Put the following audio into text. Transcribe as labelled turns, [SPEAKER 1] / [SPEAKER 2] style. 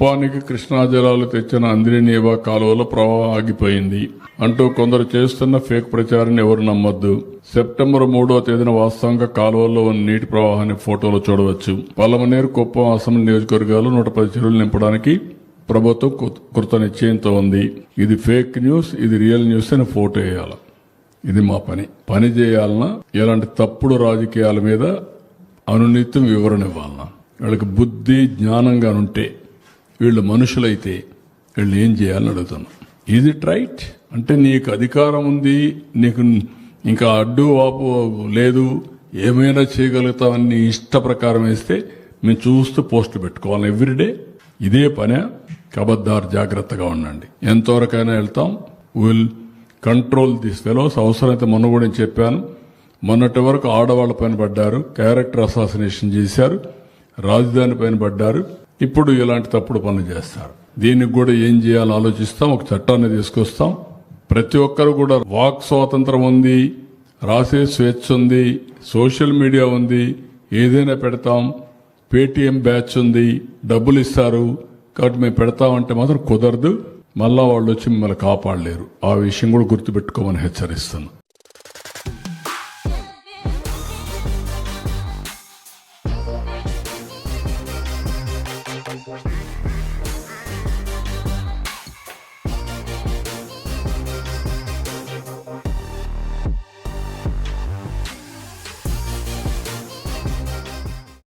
[SPEAKER 1] కుప్పానికి కృష్ణా జలాలు తెచ్చిన అంద్రినీవా కాలువలో ప్రవాహం ఆగిపోయింది. అంటూ కొందరు చేస్తున్న ఫేక్ ప్రచారాన్ని ఎవరు నమ్మొద్దు. సెప్టెంబర్ మూడో తేదీన వాస్తవంగా కాలువల్లో ఉన్న నీటి ప్రవాహాన్ని ఫోటోలో చూడవచ్చు. పల్లమనేరు కుప్పం అసెంబ్లీ నియోజకవర్గాలు నూట పది చెరువులు నింపడానికి ప్రభుత్వం కృత నిశ్చయంతో ఉంది. ఇది ఫేక్ న్యూస్ ఇది రియల్ న్యూస్ అని ఫోటో వేయాలి. ఇది మా పని. పని చేయాలన్నా ఇలాంటి తప్పుడు రాజకీయాల మీద అనునిత్యం వివరణ ఇవ్వాలన్నా. వీళ్ళకి బుద్ధి జ్ఞానంగా ఉంటే వీళ్ళు మనుషులైతే వీళ్ళు ఏం చేయాలని అడుగుతున్నా ఈజ్ ఇట్ రైట్ అంటే నీకు అధికారం ఉంది నీకు ఇంకా అడ్డు వాపు లేదు ఏమైనా చేయగలుగుతామని నీ ఇష్ట ప్రకారం వేస్తే మేము చూస్తూ పోస్ట్ పెట్టుకోవాలి ఎవ్రీడే ఇదే పనే. కబద్దారు జాగ్రత్తగా ఉండండి. ఎంతవరకైనా వెళ్తాం. విల్ కంట్రోల్ దిస్ ఫెలోస్ అవసరమైతే మొన్న కూడా నేను చెప్పాను. మొన్నటి వరకు ఆడవాళ్ళ పైన పడ్డారు. క్యారెక్టర్ అసాసినేషన్ చేశారు. రాజధాని పైన పడ్డారు. ఇప్పుడు ఇలాంటి తప్పుడు పనులు చేస్తారు. దీనికి కూడా ఏం చేయాలో ఆలోచిస్తాం ఒక చట్టాన్ని తీసుకొస్తాం. ప్రతి ఒక్కరు కూడా వాక్ స్వాతంత్రం ఉంది రాసే స్వేచ్ఛ ఉంది సోషల్ మీడియా ఉంది ఏదైనా పెడతాం పేటీఎం బ్యాచ్ ఉంది డబ్బులు ఇస్తారు కాబట్టి మేము పెడతామంటే మాత్రం కుదరదు మళ్ళా వాళ్ళు వచ్చి మిమ్మల్ని కాపాడలేరు. ఆ విషయం కూడా గుర్తుపెట్టుకోమని హెచ్చరిస్తున్నాను